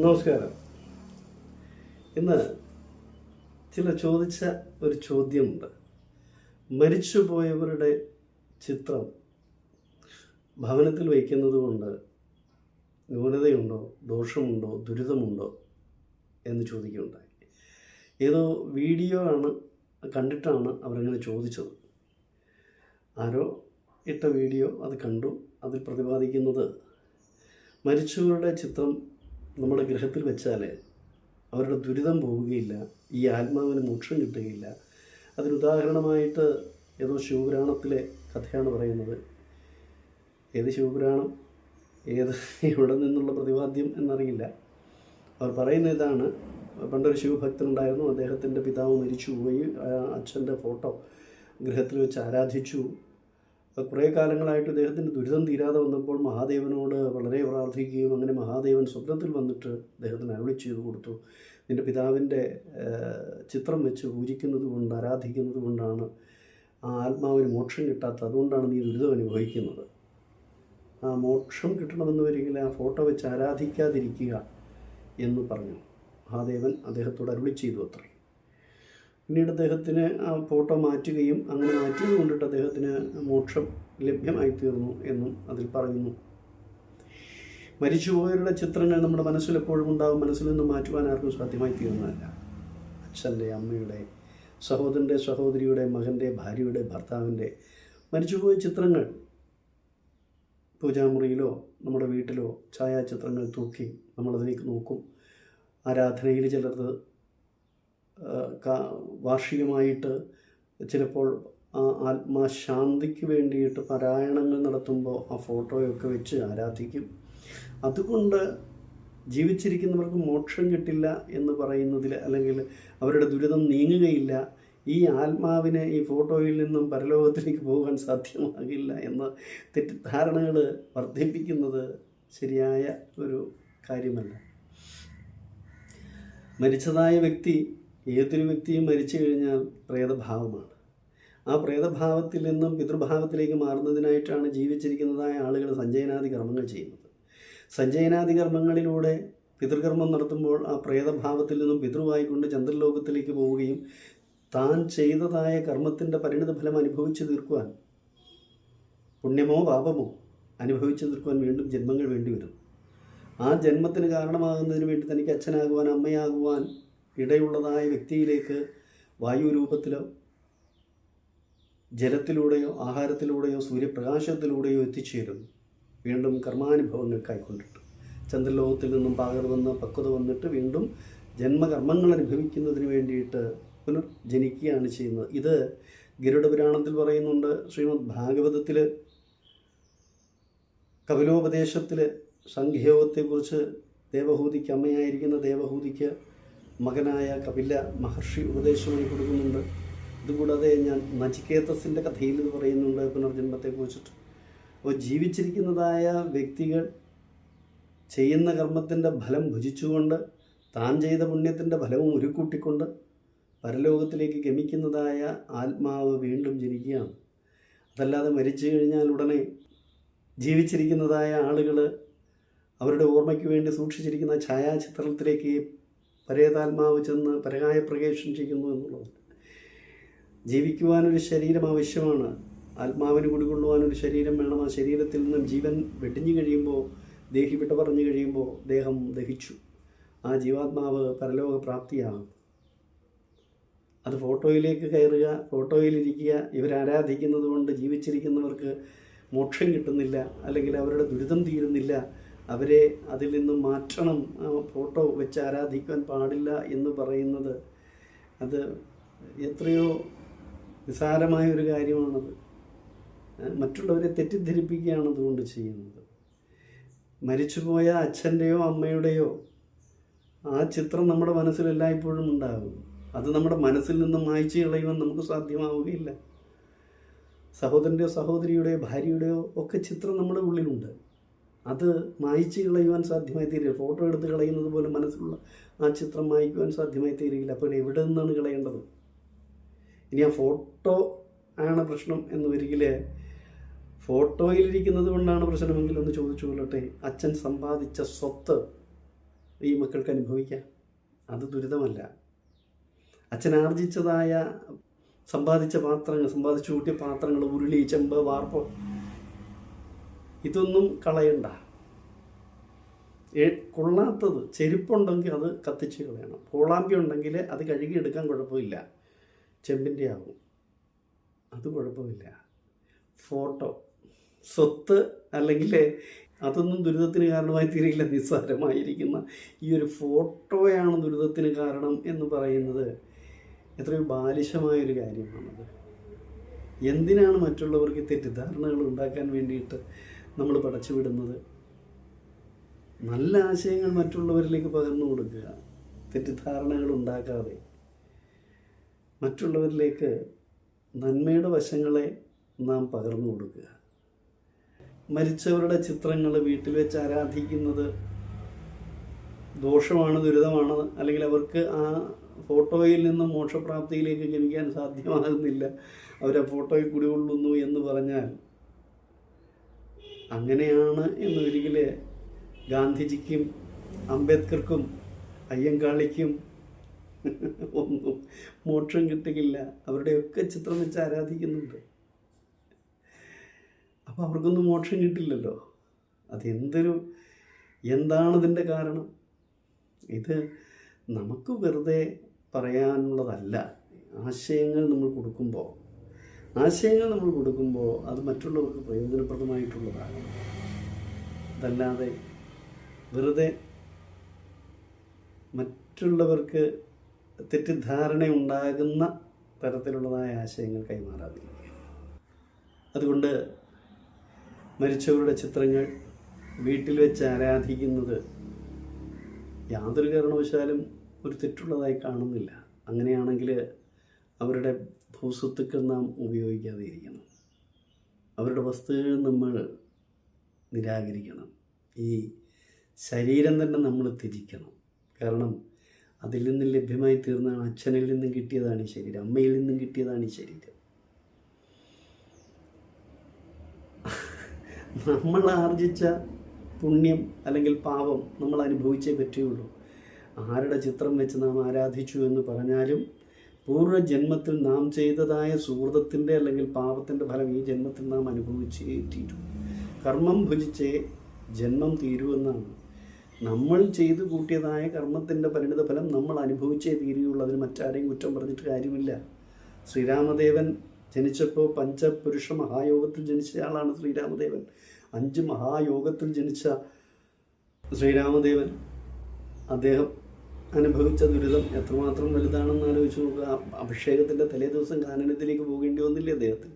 നമസ്കാരം. ഇന്ന് ചില ചോദിച്ച ഒരു ചോദ്യമുണ്ട്. മരിച്ചുപോയവരുടെ ചിത്രം ഭവനത്തിൽ വയ്ക്കുന്നത് കൊണ്ട് ന്യൂനതയുണ്ടോ ദോഷമുണ്ടോ ദുരിതമുണ്ടോ എന്ന് ചോദിക്കുകയുണ്ടായി. ഏതോ വീഡിയോ ആണ് കണ്ടിട്ടാണ് അവരങ്ങനെ ചോദിച്ചത്. ആരോ ഇട്ട വീഡിയോ അത് കണ്ടു. അതിൽ പ്രതിപാദിക്കുന്നത് മരിച്ചവരുടെ ചിത്രം നമ്മുടെ ഗ്രഹത്തിൽ വെച്ചാൽ അവരുടെ ദുരിതം പോവുകയില്ല ഈ ആത്മാവിന് മോക്ഷം കിട്ടുകയില്ല. അതിനുദാഹരണമായിട്ട് ഏതോ ശിവപുരാണത്തിലെ കഥയാണ് പറയുന്നത്. ഏത് ശിവപുരാണം? ഏത് എവിടെ നിന്നുള്ള പ്രതിപാദ്യം എന്നറിയില്ല. അവർ പറയുന്ന ഇതാണ്. പണ്ടൊരു ശിവഭക്തനുണ്ടായിരുന്നു. അദ്ദേഹത്തിന്റെ പിതാവ് മരിച്ചുപോയി. അച്ഛന്റെ ഫോട്ടോ ഗൃഹത്തിൽ വെച്ച് ആരാധിച്ചു. കുറേ കാലങ്ങളായിട്ട് അദ്ദേഹത്തിന്റെ ദുരിതം തീരാതെ വന്നപ്പോൾ മഹാദേവനോട് വളരെ പ്രാർത്ഥിക്കുകയും അങ്ങനെ മഹാദേവൻ സ്വപ്നത്തിൽ വന്നിട്ട് അദ്ദേഹത്തിന് അരുളി ചെയ്തു കൊടുത്തു. നിന്റെ പിതാവിന്റെ ചിത്രം വെച്ച് പൂജിക്കുന്നത് കൊണ്ട് ആരാധിക്കുന്നത് കൊണ്ടാണ് ആ ആത്മാവിന് മോക്ഷം കിട്ടാത്തത്. അതുകൊണ്ടാണ് നീ ദുരിതം അനുഭവിക്കുന്നത്. ആ മോക്ഷം കിട്ടണമെന്ന് വരികിൽ ആ ഫോട്ടോ വെച്ച് ആരാധിക്കാതിരിക്കുക എന്ന് പറഞ്ഞു. മഹാദേവൻ അദ്ദേഹത്തോട് അരുളി ചെയ്തു അത്രേ. പിന്നീട് അദ്ദേഹത്തിന് ആ ഫോട്ടോ മാറ്റുകയും അങ്ങനെ മാറ്റിയത് കൊണ്ടിട്ട് അദ്ദേഹത്തിന് മോക്ഷം ലഭ്യമായി തീർന്നു എന്നും അതിൽ പറയുന്നു. മരിച്ചുപോയവരുടെ ചിത്രങ്ങൾ നമ്മുടെ മനസ്സിൽ എപ്പോഴും ഉണ്ടാകും മനസ്സിൽ നിന്ന് മാറ്റുവാൻ ആർക്കും സാധ്യമായി തീർന്നതല്ല അച്ഛന്റെ അമ്മയുടെ സഹോദരന്റെ സഹോദരിയുടെ മകന്റെ ഭാര്യയുടെ ഭർത്താവിന്റെ മരിച്ചുപോയ ചിത്രങ്ങൾ പൂജാമുറിയിലോ നമ്മുടെ വീട്ടിലോ ഛായാചിത്രങ്ങൾ തൂക്കി നമ്മളതിലേക്ക് നോക്കും. ആരാധനയിൽ ചിലത് വാർഷികമായിട്ട് ചിലപ്പോൾ ആത്മാശാന്തിക്ക് വേണ്ടിയിട്ട് പാരായണങ്ങൾ നടത്തുമ്പോൾ ആ ഫോട്ടോയൊക്കെ വെച്ച് ആരാധിക്കും. അതുകൊണ്ട് ജീവിച്ചിരിക്കുന്നവർക്ക് മോക്ഷം കിട്ടില്ല എന്ന് പറയുന്നതിൽ അല്ലെങ്കിൽ അവരുടെ ദുരിതം നീങ്ങുകയില്ല. ഈ ആത്മാവിനെ ഈ ഫോട്ടോയിൽ നിന്നും പരലോകത്തിലേക്ക് പോകാൻ സാധ്യമാകില്ല എന്ന തെറ്റിദ്ധാരണകൾ വർദ്ധിപ്പിക്കുന്നത് ശരിയായ ഒരു കാര്യമല്ല. മരിച്ചതായ വ്യക്തി ഏതൊരു വ്യക്തിയും മരിച്ചു കഴിഞ്ഞാൽ പ്രേതഭാവമാണ്. ആ പ്രേതഭാവത്തിൽ നിന്നും പിതൃഭാവത്തിലേക്ക് മാറുന്നതിനായിട്ടാണ് ജീവിച്ചിരിക്കുന്നതായ ആളുകൾ സഞ്ചയനാദി കർമ്മങ്ങൾ ചെയ്യുന്നത്. സഞ്ചയനാദി കർമ്മങ്ങളിലൂടെ പിതൃകർമ്മം നടത്തുമ്പോൾ ആ പ്രേതഭാവത്തിൽ നിന്നും പിതൃവായിക്കൊണ്ട് ചന്ദ്രലോകത്തിലേക്ക് പോവുകയും താൻ ചെയ്തതായ കർമ്മത്തിന്റെ പരിണിത ഫലം അനുഭവിച്ചു തീർക്കുവാൻ പുണ്യമോ പാപമോ അനുഭവിച്ചു തീർക്കുവാൻ വീണ്ടും ജന്മങ്ങൾ വേണ്ടി വരും ആ ജന്മത്തിന് കാരണമാകുന്നതിന് വേണ്ടി തനിക്ക് അച്ഛനാകുവാൻ അമ്മയാകുവാൻ ഇടയുള്ളതായ വ്യക്തിയിലേക്ക് വായു രൂപത്തിലോ ജലത്തിലൂടെയോ ആഹാരത്തിലൂടെയോ സൂര്യപ്രകാശത്തിലൂടെയോ എത്തിച്ചേരും. വീണ്ടും കർമാനുഭവങ്ങൾക്കായിക്കൊണ്ടിട്ട് ചന്ദ്രലോകത്തിൽ നിന്നും പാകർ വന്ന് പക്വത വന്നിട്ട് വീണ്ടും ജന്മകർമ്മങ്ങൾ അനുഭവിക്കുന്നതിന് വേണ്ടിയിട്ട് പുനർജനിക്കുകയാണ് ചെയ്യുന്നത്. ഇത് ഗരുഡപുരാണത്തിൽ പറയുന്നുണ്ട്. ശ്രീമദ് ഭാഗവതത്തിൽ കപിലോപദേശത്തിൽ സംഖ്യയോഗത്തെക്കുറിച്ച് ദേവഹൂതിക്ക് അമ്മയായിരിക്കുന്ന ദേവഹൂതിക്ക് മകനായ കപില മഹർഷി ഉപദേശമായി കൊടുക്കുന്നുണ്ട്. ഇതുകൂടാതെ ഞാൻ നചികേതസിന്റെ കഥയിൽ ഇത് പറയുന്നുണ്ട് പുനർജന്മത്തെക്കുറിച്ചിട്ട്. അപ്പോൾ ജീവിച്ചിരിക്കുന്നതായ വ്യക്തികൾ ചെയ്യുന്ന കർമ്മത്തിന്റെ ഫലം ഭുജിച്ചുകൊണ്ട് താൻ ചെയ്ത പുണ്യത്തിന്റെ ഫലവും ഉരുക്കൂട്ടിക്കൊണ്ട് പരലോകത്തിലേക്ക് ഗമിക്കുന്നതായ ആത്മാവ് വീണ്ടും ജനിക്കുകയാണ്. അതല്ലാതെ മരിച്ചു കഴിഞ്ഞാൽ ഉടനെ ജീവിച്ചിരിക്കുന്നതായ ആളുകൾ അവരുടെ ഓർമ്മയ്ക്ക് വേണ്ടി സൂക്ഷിച്ചിരിക്കുന്ന ഛായാചിത്രത്തിലേക്ക് പരേതാത്മാവ് ചെന്ന് പരകായ പ്രകേശം ചെയ്യുന്നു എന്നുള്ളത്. ജീവിക്കുവാനൊരു ശരീരം ആവശ്യമാണ്. ആത്മാവിന് കുടികൊള്ളുവാനൊരു ശരീരം വേണം. ആ ശരീരത്തിൽ നിന്നും ജീവൻ വെടിഞ്ഞു കഴിയുമ്പോൾ ദേഹി വിട്ട പറഞ്ഞു കഴിയുമ്പോൾ ദേഹം ദഹിച്ചു. ആ ജീവാത്മാവ് പരലോക പ്രാപ്തിയാകും. അത് ഫോട്ടോയിലേക്ക് കയറുക ഫോട്ടോയിലിരിക്കുക ഇവരാരാധിക്കുന്നത് കൊണ്ട് ജീവിച്ചിരിക്കുന്നവർക്ക് മോക്ഷം കിട്ടുന്നില്ല അല്ലെങ്കിൽ അവരുടെ ദുരിതം തീരുന്നില്ല അവരെ അതിൽ നിന്ന് മാറ്റണം ഫോട്ടോ വെച്ച് ആരാധിക്കാൻ പാടില്ല എന്ന് പറയുന്നത് അത് എത്രയോ നിസാരമായ ഒരു കാര്യമാണത്. മറ്റുള്ളവരെ തെറ്റിദ്ധരിപ്പിക്കുകയാണ് അതുകൊണ്ട് ചെയ്യുന്നത്. മരിച്ചുപോയ അച്ഛന്റെയോ അമ്മയുടെയോ ആ ചിത്രം നമ്മുടെ മനസ്സിൽ എല്ലായ്പ്പോഴും ഉണ്ടാകും. അത് നമ്മുടെ മനസ്സിൽ നിന്നും മായ്ച്ചു കളയുവാൻ നമുക്ക് സാധ്യമാവുകയില്ല. സഹോദരന്റെയോ സഹോദരിയുടെയോ ഭാര്യയുടെയോ ഒക്കെ ചിത്രം നമ്മുടെ ഉള്ളിലുണ്ട്. അത് മായ്ച്ചു കളയുവാൻ സാധ്യമായി തീരില്ല. ഫോട്ടോ എടുത്ത് കളയുന്നത് പോലെ മനസ്സിലുള്ള ആ ചിത്രം മായ്ക്കുവാൻ സാധ്യമായി തീരുകയില്ല അപ്പോൾ എവിടെ നിന്നാണ് കളയേണ്ടത്? ഇനി ആ ഫോട്ടോ ആണ് പ്രശ്നം എന്ന് വരികിൽ ഫോട്ടോയിലിരിക്കുന്നത് കൊണ്ടാണ് പ്രശ്നമെങ്കിൽ ഒന്ന് ചോദിച്ചു കൊള്ളട്ടെ. അച്ഛൻ സമ്പാദിച്ച സ്വത്ത് ഈ മക്കൾക്ക് അനുഭവിക്കാം. അത് ദുരിതമല്ല. അച്ഛൻ ആർജിച്ചതായ സമ്പാദിച്ച പാത്രങ്ങൾ സമ്പാദിച്ചു കൂട്ടിയ പാത്രങ്ങൾ ഉരുളി ചെമ്പ് വാർപ്പ് ഇതൊന്നും കളയണ്ട. കൊള്ളാത്തത്. ചെരുപ്പുണ്ടെങ്കിൽ അത് കത്തിച്ച് കളയണം. കോളാമ്പി ഉണ്ടെങ്കിൽ അത് കഴുകിയെടുക്കാൻ കുഴപ്പമില്ല. ചെമ്പിന്റെ ആകും അത് കുഴപ്പമില്ല. ഫോട്ടോ. സ്വത്ത് അല്ലെങ്കിൽ അതൊന്നും ദുരിതത്തിന് കാരണമായി തീരില്ല. നിസ്സാരമായിരിക്കുന്ന ഈ ഒരു ഫോട്ടോയാണ് ദുരിതത്തിന് കാരണം എന്ന് പറയുന്നത് എത്രയോ ബാലിശമായൊരു കാര്യമാണത്. എന്തിനാണ് മറ്റുള്ളവർക്ക് തെറ്റിദ്ധാരണകൾ ഉണ്ടാക്കാൻ വേണ്ടിയിട്ട് നമ്മൾ പടച്ചുവിടുന്നത് നല്ല ആശയങ്ങൾ മറ്റുള്ളവരിലേക്ക് പകർന്നു കൊടുക്കുക. തെറ്റിദ്ധാരണകൾ ഉണ്ടാക്കാതെ. മറ്റുള്ളവരിലേക്ക് നന്മയുടെ വശങ്ങളെ നാം പകർന്നു കൊടുക്കുക. മരിച്ചവരുടെ ചിത്രങ്ങൾ വീട്ടിൽ വെച്ച് ആരാധിക്കുന്നത് ദോഷമാണ് ദുരിതമാണ്? അല്ലെങ്കിൽ അവർക്ക് ആ ഫോട്ടോയിൽ നിന്ന് മോക്ഷപ്രാപ്തിയിലേക്ക് ഗമിക്കാൻ സാധ്യമാകുന്നില്ല. അവരെ ഫോട്ടോയിൽ കുടികൊള്ളുന്നു എന്ന് പറഞ്ഞാൽ അങ്ങനെയാണ് എന്നൊരിക്കൽ ഗാന്ധിജിക്കും അംബേദ്കർക്കും അയ്യങ്കാളിക്കും ഒന്നും മോക്ഷം കിട്ടുകയില്ല. അവരുടെയൊക്കെ ചിത്രം വെച്ച് ആരാധിക്കുന്നുണ്ട്. അപ്പോൾ അവർക്കൊന്നും മോക്ഷം കിട്ടില്ലല്ലോ. അതെന്തൊരു എന്താണതിന്റെ കാരണം? ഇത് നമുക്ക് വെറുതെ പറയാനുള്ളതല്ല. ആശയങ്ങൾ നമ്മൾ കൊടുക്കുമ്പോൾ ആശയങ്ങൾ നമ്മൾ കൊടുക്കുമ്പോൾ അത് മറ്റുള്ളവർക്ക് പ്രയോജനപ്രദമായിട്ടുള്ളതാണ്. അതല്ലാതെ വെറുതെ മറ്റുള്ളവർക്ക് തെറ്റിദ്ധാരണ ഉണ്ടാകുന്ന തരത്തിലുള്ളതായ ആശയങ്ങൾ കൈമാറാതിരിക്കുക. അതുകൊണ്ട് മരിച്ചവരുടെ ചിത്രങ്ങൾ വീട്ടിൽ വെച്ച് ആരാധിക്കുന്നത് യാതൊരു കാരണവശാലും ഒരു തെറ്റുള്ളതായി കാണുന്നില്ല. അങ്ങനെയാണെങ്കിൽ അവരുടെ ഭൂസ്വത്തുക്കൾ നാം ഉപയോഗിക്കാതെ ഇരിക്കണം അവരുടെ വസ്തുക്കൾ നമ്മൾ നിരാകരിക്കണം. ഈ ശരീരം തന്നെ നമ്മൾ തിരിക്കണം കാരണം അതിൽ നിന്ന് ലഭ്യമായി തീർന്നതാണ്. അച്ഛനിൽ നിന്നും കിട്ടിയതാണ് ഈ ശരീരം. അമ്മയിൽ നിന്നും കിട്ടിയതാണ് ഈ ശരീരം. നമ്മൾ ആർജിച്ച പുണ്യം അല്ലെങ്കിൽ പാപം നമ്മൾ അനുഭവിച്ചേ പറ്റുകയുള്ളൂ. ആരുടെ ചിത്രം വെച്ച് നാം ആരാധിച്ചു എന്ന് പറഞ്ഞാലും പൂർവജന്മത്തിൽ നാം ചെയ്തതായ സുഹൃതത്തിന്റെ അല്ലെങ്കിൽ പാപത്തിന്റെ ഫലം ഈ ജന്മത്തിൽ നാം അനുഭവിച്ചേ തീരൂ കർമ്മം ഭുജിച്ചേ ജന്മം തീരുമെന്നാണ് നമ്മൾ ചെയ്തു കൂട്ടിയതായ കർമ്മത്തിന്റെ പരിണിത ഫലം നമ്മൾ അനുഭവിച്ചേ തീരുകയുള്ളൂ അതിന് മറ്റാരെയും കുറ്റം പറഞ്ഞിട്ട് കാര്യമില്ല. ശ്രീരാമദേവൻ ജനിച്ചപ്പോൾ പഞ്ചപുരുഷ മഹായോഗത്തിൽ ജനിച്ച ആളാണ് ശ്രീരാമദേവൻ. അഞ്ച് മഹായോഗത്തിൽ ജനിച്ച ശ്രീരാമദേവൻ. അദ്ദേഹം അനുഭവിച്ച ദുരിതം എത്രമാത്രം വലുതാണെന്ന് ആലോചിച്ച് നോക്കുക. അഭിഷേകത്തിന്റെ തലേ ദിവസം കാനനത്തിലേക്ക് പോകേണ്ടി വന്നില്ലേ അദ്ദേഹത്തിന്?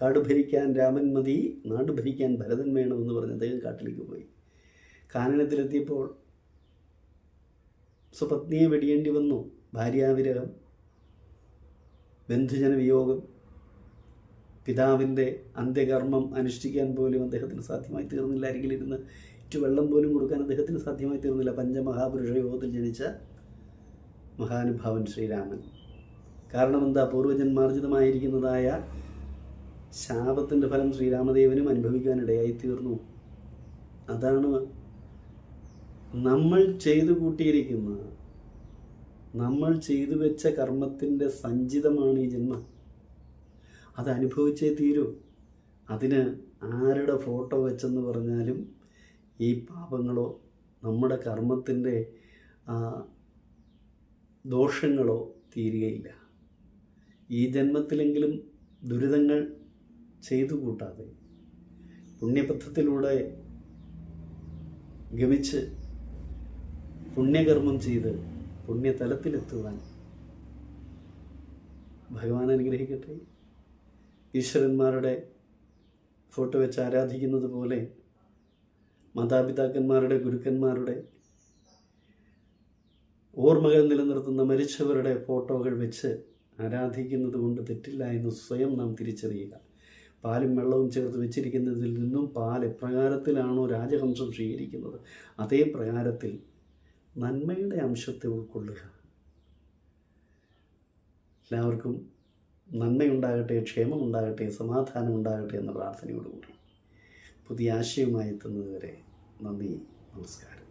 കാട് ഭരിക്കാൻ രാമൻ മതി നാട് ഭരിക്കാൻ ഭരതൻ വേണമെന്ന് പറഞ്ഞ് അദ്ദേഹം കാട്ടിലേക്ക് പോയി. കാനനത്തിലെത്തിയപ്പോൾ സ്വപത്നിയെ വെടിയേണ്ടി വന്നു. ഭാര്യാവിരഹം ബന്ധുജന വിയോഗം പിതാവിന്റെ അന്ത്യകർമ്മം അനുഷ്ഠിക്കാൻ പോലും അദ്ദേഹത്തിന് സാധ്യമായി തീർന്നില്ല അരികിലിരുന്ന് ഇറ്റു വെള്ളം പോലും കൊടുക്കാൻ അദ്ദേഹത്തിന് സാധ്യമായി തീർന്നില്ല. പഞ്ചമഹാപുരുഷ യോഗത്തിൽ ജനിച്ച മഹാനുഭാവൻ ശ്രീരാമൻ. കാരണം എന്താ? പൂർവജന്മാർജിതമായിരിക്കുന്നതായ ശാപത്തിന്റെ ഫലം ശ്രീരാമദേവനും അനുഭവിക്കാനിടയായി തീർന്നു അതാണ് നമ്മൾ ചെയ്തു കൂട്ടിയിരിക്കുന്ന നമ്മൾ ചെയ്തു വെച്ച കർമ്മത്തിന്റെ സഞ്ചിതമാണ് ഈ ജന്മം. അത് അനുഭവിച്ചേ തീരൂ. അതിന് ആരുടെ ഫോട്ടോ വെച്ചെന്ന് പറഞ്ഞാലും ഈ പാപങ്ങളോ നമ്മുടെ കർമ്മത്തിന്റെ ദോഷങ്ങളോ തീരുകയില്ല. ഈ ജന്മത്തിലെങ്കിലും ദുരിതങ്ങൾ ചെയ്തു കൂട്ടാതെ പുണ്യപഥത്തിലൂടെ ഗമിച്ച് പുണ്യകർമ്മം ചെയ്ത് പുണ്യതലത്തിലെത്തുവാൻ ഭഗവാൻ അനുഗ്രഹിക്കട്ടെ. ഈശ്വരന്മാരുടെ ഫോട്ടോ വെച്ച് ആരാധിക്കുന്നത് പോലെ മാതാപിതാക്കന്മാരുടെ ഗുരുക്കന്മാരുടെ ഓർമ്മകൾ നിലനിർത്തുന്ന മരിച്ചവരുടെ ഫോട്ടോകൾ വെച്ച് ആരാധിക്കുന്നത് കൊണ്ട് തെറ്റില്ല എന്ന് സ്വയം നാം തിരിച്ചറിയുക. പാലും വെള്ളവും ചേർത്ത് വെച്ചിരിക്കുന്നതിൽ നിന്നും പാൽ എപ്രകാരത്തിലാണോ രാജഹംസം സ്വീകരിക്കുന്നത്? അതേ പ്രകാരത്തിൽ നന്മയുടെ അംശത്തെ ഉൾക്കൊള്ളുക. എല്ലാവർക്കും നന്മയുണ്ടാകട്ടെ ക്ഷേമമുണ്ടാകട്ടെ സമാധാനം ഉണ്ടാകട്ടെ എന്ന പ്രാർത്ഥനയോടുകൂടി. പുതിയ ആശയവുമായി എത്തുന്നതുവരെ നന്ദി നമസ്കാരം.